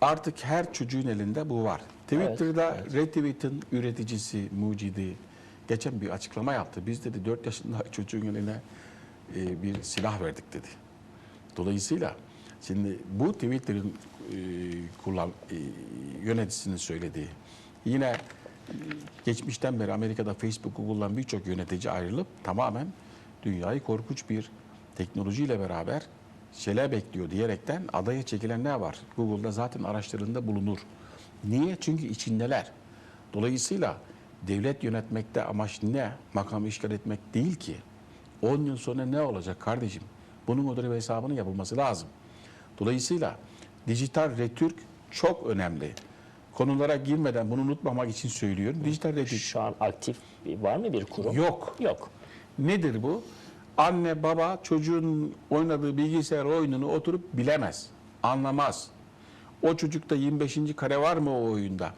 Artık her çocuğun elinde bu var. Twitter'da Evet, retweet'in üreticisi, mucidi geçen bir açıklama yaptı. Biz dedi 4 yaşında çocuğun eline e, bir silah verdik dedi. Dolayısıyla şimdi bu Twitter'ın e, kullan e, yöneticisinin söylediği yine e, geçmişten beri Amerika'da Facebook'u kullanan birçok yönetici ayrılıp tamamen dünyayı korkunç bir teknolojiyle beraber şeyler bekliyor diyerekten adaya çekilen ne var? Google'da zaten araçlarında bulunur. Niye? Çünkü içindeler. Dolayısıyla devlet yönetmekte amaç ne? Makamı işgal etmek değil ki. 10 yıl sonra ne olacak kardeşim? Bunun modeli ve hesabının yapılması lazım. Dolayısıyla dijital retürk çok önemli. Konulara girmeden bunu unutmamak için söylüyorum. Dijital retürk Şu an aktif var mı bir kurum? yok. Yok. Nedir bu? Anne baba çocuğun oynadığı bilgisayar oyununu oturup bilemez, anlamaz. O çocukta 25. kare var mı o oyunda?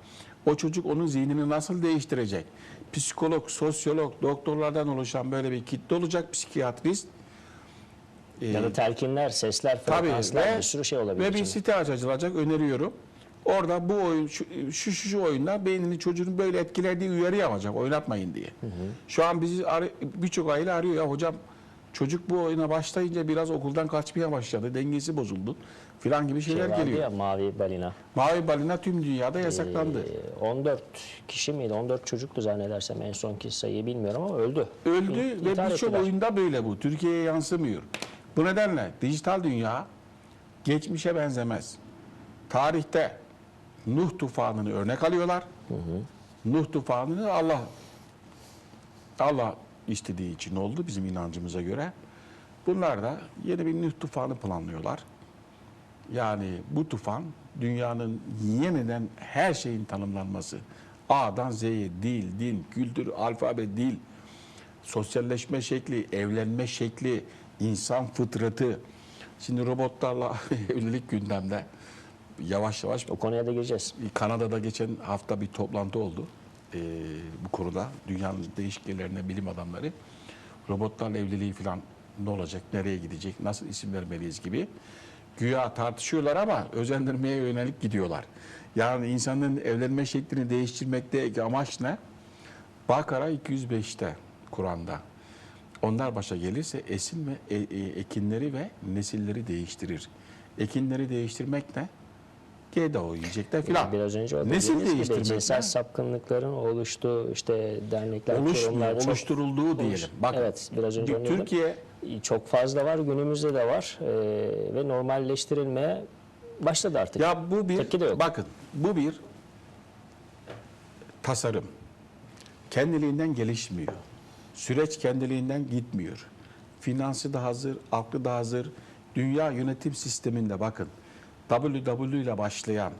O çocuk onun zihnini nasıl değiştirecek? Psikolog, sosyolog, doktorlardan oluşan böyle bir kitle olacak, psikiyatrist. Ya da telkinler, sesler, Tabii frekanslar ve, bir sürü şey olabilir. ve bir site açılacak öneriyorum. Orada bu oyun şu şu, şu, şu oyunlar beynini çocuğun böyle etkiler diye uyarı yapacak oynatmayın diye. Şu an bizi birçok aile arıyor ya hocam çocuk bu oyuna başlayınca biraz okuldan kaçmaya başladı. Dengesi bozuldu filan gibi şey şeyler vardı geliyor. ya mavi balina. Mavi balina tüm dünyada yasaklandı. Ee, 14 kişi miydi? 14 çocuktu zannedersem en sonki sayıyı bilmiyorum ama öldü. Öldü İn- ve birçok oyunda böyle bu. Türkiye'ye yansımıyor. Bu nedenle dijital dünya geçmişe benzemez. Tarihte Nuh tufanını örnek alıyorlar. Nuh tufanını Allah Allah istediği için oldu bizim inancımıza göre. Bunlar da yeni bir Nuh tufanı planlıyorlar. Yani bu tufan dünyanın yeniden her şeyin tanımlanması. A'dan Z'ye dil, din, kültür, alfabe, dil, sosyalleşme şekli, evlenme şekli, insan fıtratı. Şimdi robotlarla evlilik gündemde yavaş yavaş O konuya da gireceğiz. Kanada'da geçen hafta bir toplantı oldu ee, bu konuda. Dünyanın değişik yerlerinde bilim adamları. Robotlarla evliliği falan ne olacak, nereye gidecek, nasıl isim vermeliyiz gibi. Güya tartışıyorlar ama özendirmeye yönelik gidiyorlar. Yani insanın evlenme şeklini değiştirmekteki amaç ne? Bakara 205'te Kur'an'da. Onlar başa gelirse esin ve e- e- ekinleri ve nesilleri değiştirir. Ekinleri değiştirmek ne? GDO yiyecekler filan. Biraz önce o Nesil değiştirmek cinsel sapkınlıkların oluştuğu işte dernekler, Oluşmuyor, kurumlar çok- oluşturulduğu diyelim. Bakın, evet, biraz önce diyordum. Türkiye çok fazla var, günümüzde de var Ee, ve normalleştirilmeye başladı artık. Ya bu bir Tepki de yok. bakın bu bir tasarım. Kendiliğinden gelişmiyor. Süreç kendiliğinden gitmiyor. Finansı da hazır, aklı da hazır. Dünya yönetim sisteminde bakın WW ile başlayan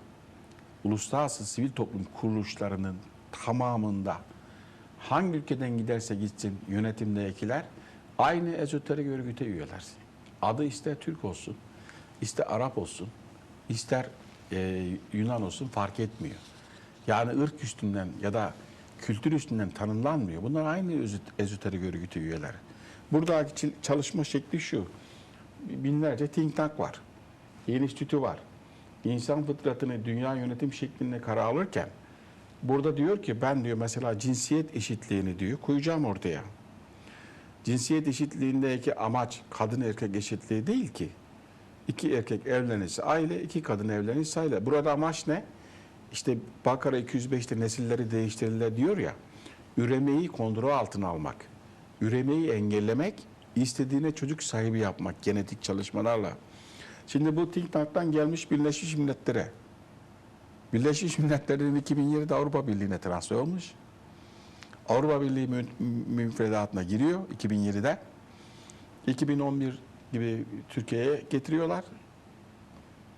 uluslararası sivil toplum kuruluşlarının tamamında hangi ülkeden giderse gitsin yönetimdekiler aynı ezoterik örgüte üyeler. Adı ister Türk olsun, ister Arap olsun, ister e, Yunan olsun fark etmiyor. Yani ırk üstünden ya da kültür üstünden tanımlanmıyor. Bunlar aynı ezoterik örgüte üyeler. Buradaki çalışma şekli şu. Binlerce think tank var. Enstitü var. İnsan fıtratını dünya yönetim şeklinde kara alırken burada diyor ki ben diyor mesela cinsiyet eşitliğini diyor koyacağım ortaya. Cinsiyet eşitliğindeki amaç kadın erkek eşitliği değil ki. İki erkek evlenirse aile, iki kadın evlenirse aile. Burada amaç ne? İşte Bakara 205'te nesilleri değiştirirler diyor ya. Üremeyi kontrol altına almak. Üremeyi engellemek, istediğine çocuk sahibi yapmak genetik çalışmalarla. Şimdi bu think tank'tan gelmiş Birleşmiş Milletler'e. Birleşmiş Milletler'in 2007'de Avrupa Birliği'ne transfer olmuş. Avrupa Birliği mü- müfredatına giriyor 2007'de. 2011 gibi Türkiye'ye getiriyorlar.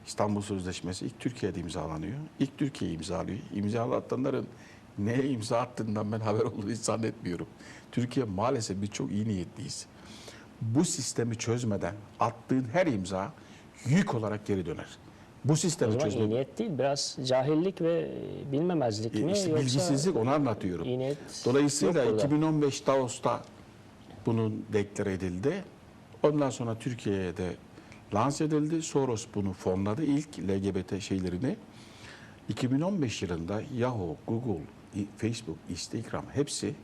İstanbul Sözleşmesi ilk Türkiye'de imzalanıyor. İlk Türkiye imzalıyor. İmzalatanların neye imza attığından ben haber olduğunu hiç zannetmiyorum. Türkiye maalesef biz çok iyi niyetliyiz. Bu sistemi çözmeden attığın her imza yük olarak geri döner. Bu sistemi zaman iyi niyet değil, biraz cahillik ve bilmemezlik mi? E, işte Yoksa bilgisizlik onu anlatıyorum. iyi niyet Dolayısıyla yok burada. 2015 Davos'ta bunun deklar edildi. Ondan sonra Türkiye'ye de lanse edildi. Soros bunu fonladı ilk LGBT şeylerini. 2015 yılında Yahoo, Google, Facebook, Instagram hepsi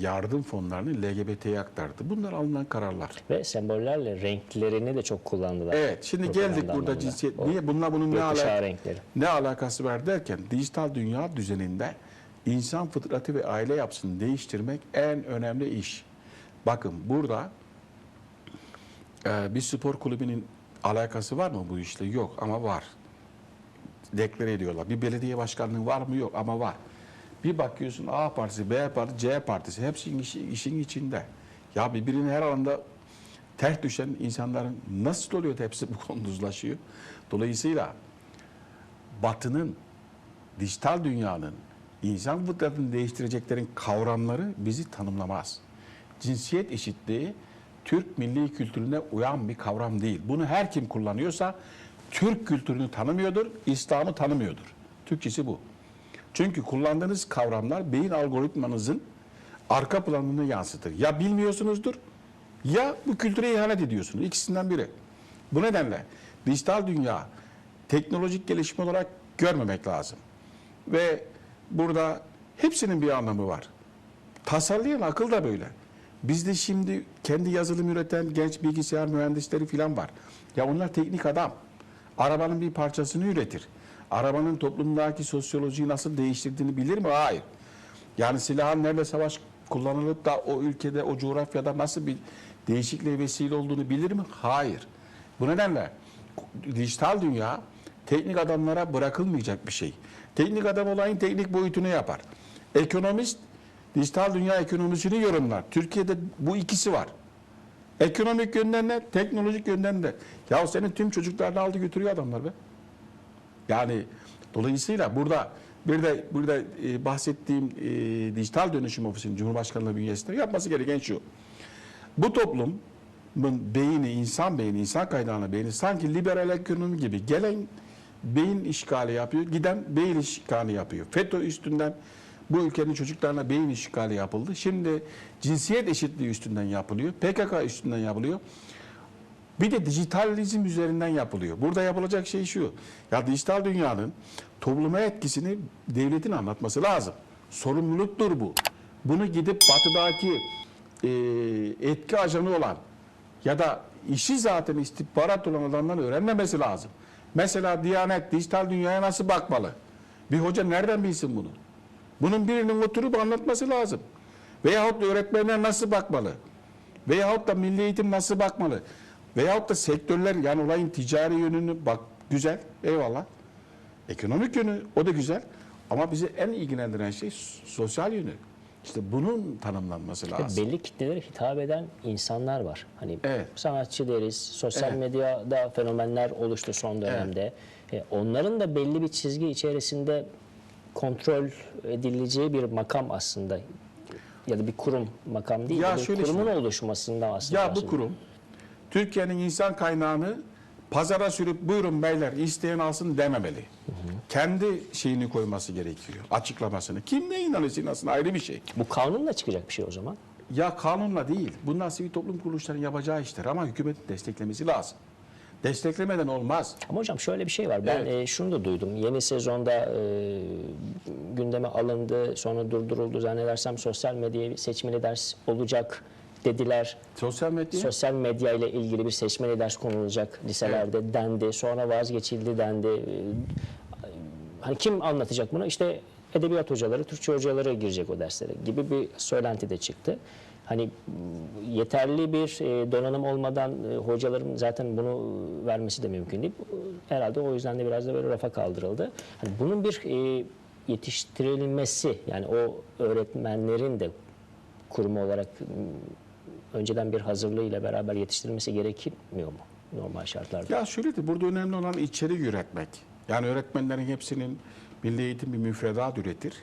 yardım fonlarını LGBT'ye aktardı. Bunlar alınan kararlar. Ve sembollerle renklerini de çok kullandılar. Evet, şimdi geldik burada anlamında. cinsiyet. O Niye bununla bunun ne, gökkuşağı ala- renkleri. ne alakası var derken dijital dünya düzeninde insan fıtratı ve aile yapısını değiştirmek en önemli iş. Bakın burada e, bir spor kulübünün alakası var mı bu işle? Yok ama var. Deklare ediyorlar. Bir belediye başkanlığı var mı? Yok ama var. Bir bakıyorsun A partisi, B partisi, C partisi hepsi işi- işin içinde. Ya birbirine her alanda ters düşen insanların nasıl oluyor hepsi bu konuda uzlaşıyor? Dolayısıyla Batı'nın, dijital dünyanın, insan fıtratını değiştireceklerin kavramları bizi tanımlamaz. Cinsiyet eşitliği Türk milli kültürüne uyan bir kavram değil. Bunu her kim kullanıyorsa Türk kültürünü tanımıyordur, İslam'ı tanımıyordur. Türkçesi bu. Çünkü kullandığınız kavramlar beyin algoritmanızın arka planını yansıtır. Ya bilmiyorsunuzdur ya bu kültüre ihanet ediyorsunuz. İkisinden biri. Bu nedenle dijital dünya teknolojik gelişme olarak görmemek lazım. Ve burada hepsinin bir anlamı var. Tasarlayan akıl da böyle. Bizde şimdi kendi yazılım üreten genç bilgisayar mühendisleri falan var. Ya onlar teknik adam. Arabanın bir parçasını üretir. Arabanın toplumdaki sosyolojiyi nasıl değiştirdiğini bilir mi? Hayır. Yani silahın nerede savaş kullanılıp da o ülkede, o coğrafyada nasıl bir değişikliğe vesile olduğunu bilir mi? Hayır. Bu nedenle dijital dünya teknik adamlara bırakılmayacak bir şey. Teknik adam olayın teknik boyutunu yapar. Ekonomist dijital dünya ekonomisini yorumlar. Türkiye'de bu ikisi var. Ekonomik yönden de, teknolojik yönden de. Ya senin tüm çocuklarını aldı götürüyor adamlar be. Yani dolayısıyla burada bir de burada e, bahsettiğim e, dijital dönüşüm ofisinin Cumhurbaşkanlığı bünyesinde yapması gereken şu. Bu toplumun beyni, insan beyni, insan kaynağına beyni sanki liberal ekonomi gibi gelen beyin işgali yapıyor, giden beyin işgali yapıyor. FETÖ üstünden bu ülkenin çocuklarına beyin işgali yapıldı. Şimdi cinsiyet eşitliği üstünden yapılıyor, PKK üstünden yapılıyor. Bir de dijitalizm üzerinden yapılıyor. Burada yapılacak şey şu. Ya dijital dünyanın topluma etkisini devletin anlatması lazım. Sorumluluktur bu. Bunu gidip batıdaki e, etki ajanı olan ya da işi zaten istihbarat olan adamların öğrenmemesi lazım. Mesela Diyanet dijital dünyaya nasıl bakmalı? Bir hoca nereden bilsin bunu? Bunun birinin oturup anlatması lazım. Veyahut öğretmenler nasıl bakmalı? Veyahut da milli eğitim nasıl bakmalı? Veyahut da sektörler yani olayın ticari yönünü bak güzel eyvallah. Ekonomik yönü o da güzel. Ama bizi en ilgilendiren şey sosyal yönü. İşte bunun tanımlanması lazım. belli kitlelere hitap eden insanlar var. Hani Evet. sanatçı deriz, sosyal Evet. medyada fenomenler oluştu son dönemde. E, onların da belli bir çizgi içerisinde kontrol edileceği bir makam aslında. Ya da bir kurum makam değil, Ya şöyle kurumun şimdi- oluşmasından aslında. Ya bu kurum Türkiye'nin insan kaynağını pazara sürüp buyurun beyler isteyen alsın dememeli. Kendi şeyini koyması gerekiyor. Açıklamasını. Kim ne inanırsa inansın ayrı bir şey. Bu kanunla çıkacak bir şey o zaman. Ya kanunla değil. Bunlar sivil toplum kuruluşlarının yapacağı işler ama hükümetin desteklemesi lazım. Desteklemeden olmaz. Ama hocam şöyle bir şey var. Ben Evet. e, şunu da duydum. Yeni sezonda e, gündeme alındı, sonra durduruldu. Zannedersem sosyal medyaya seçmeli ders olacak dediler. Sosyal medya Sosyal medya ile ilgili bir seçmeli ders konulacak liselerde dendi. Sonra vazgeçildi dendi. Ee, Hani kim anlatacak bunu? İşte edebiyat hocaları, Türkçe hocaları girecek o derslere gibi bir söylenti de çıktı. Hani yeterli bir e, donanım olmadan e, hocaların zaten bunu vermesi de mümkün değil. Herhalde o yüzden de biraz da böyle rafa kaldırıldı. Hani bunun bir e, yetiştirilmesi yani o öğretmenlerin de kurumu olarak önceden bir hazırlığıyla beraber yetiştirilmesi gerekmiyor mu normal şartlarda? Ya şöyledir, burada önemli olan içerik üretmek. Yani öğretmenlerin hepsinin milli eğitim bir müfredat üretir.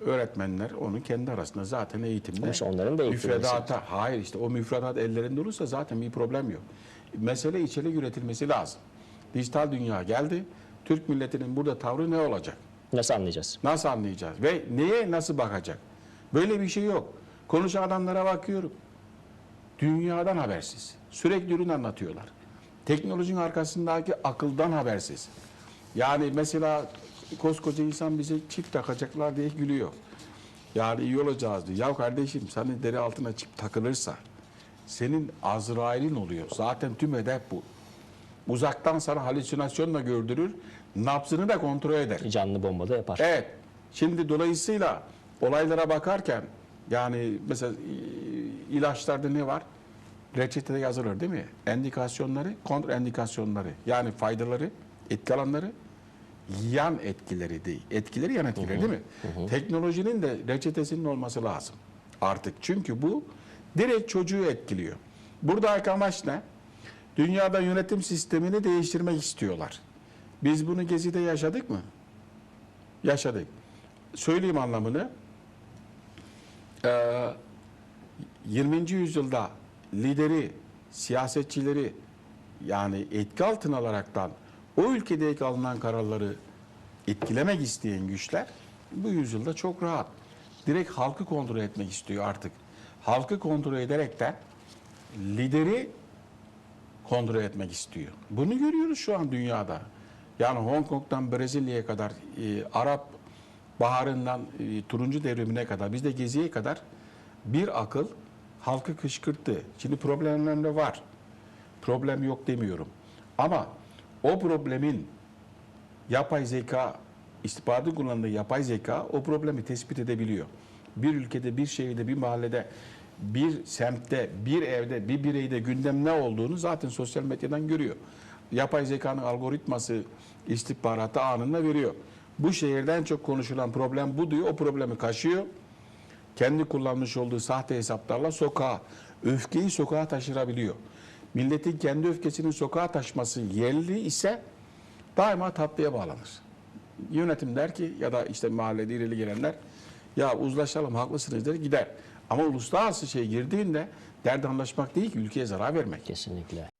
Öğretmenler onu kendi arasında zaten eğitimde işte onların da müfredata, hayır işte o müfredat ellerinde olursa zaten bir problem yok. Mesele içerik üretilmesi lazım. Dijital dünya geldi. Türk milletinin burada tavrı ne olacak? Nasıl anlayacağız? Nasıl anlayacağız? Ve neye nasıl bakacak? Böyle bir şey yok. Konuşan adamlara bakıyorum. Dünyadan habersiz. Sürekli ürün anlatıyorlar. Teknolojinin arkasındaki akıldan habersiz. Yani mesela koskoca insan bize çip takacaklar diye gülüyor. Yani iyi olacağız diyor. Ya kardeşim senin deri altına çip takılırsa senin Azrail'in oluyor. Zaten tüm hedef bu. Uzaktan sana halüsinasyonla gördürür. Nabzını da kontrol eder. Canlı bomba da yapar. Evet. Şimdi dolayısıyla olaylara bakarken yani mesela ilaçlarda ne var? Reçetede yazılır değil mi? Endikasyonları, kontraendikasyonları. Yani faydaları, etki alanları, yan etkileri değil. Etkileri yan etkileri değil mi? Teknolojinin de reçetesinin olması lazım artık. Çünkü bu direkt çocuğu etkiliyor. Buradaki amaç ne? Dünyada yönetim sistemini değiştirmek istiyorlar. Biz bunu Gezi'de yaşadık mı? yaşadık. Söyleyeyim anlamını. Ee, 20. yüzyılda lideri, siyasetçileri yani etki altına alaraktan o ülkedeki alınan kararları etkilemek isteyen güçler bu yüzyılda çok rahat. Direkt halkı kontrol etmek istiyor artık. Halkı kontrol ederekten lideri kontrol etmek istiyor. Bunu görüyoruz şu an dünyada. Yani Hong Kong'dan Brezilya'ya kadar, e, Arap Baharı'ndan e, Turuncu Devrimi'ne kadar, bizde Gezi'ye kadar bir akıl halkı kışkırttı. Şimdi problemler de var. Problem yok demiyorum. Ama o problemin yapay zeka, istihbaratın kullandığı yapay zeka o problemi tespit edebiliyor. Bir ülkede, bir şehirde, bir mahallede, bir semtte, bir evde, bir bireyde gündem ne olduğunu zaten sosyal medyadan görüyor. Yapay zekanın algoritması istihbaratı anında veriyor. Bu şehirde en çok konuşulan problem bu diyor. O problemi kaşıyor. Kendi kullanmış olduğu sahte hesaplarla sokağa, öfkeyi sokağa taşırabiliyor. Milletin kendi öfkesinin sokağa taşması yerli ise daima tatlıya bağlanır. Yönetim der ki ya da işte mahallede ileri gelenler ya uzlaşalım haklısınız der gider. Ama uluslararası şey girdiğinde derdi anlaşmak değil ki ülkeye zarar vermek. Kesinlikle.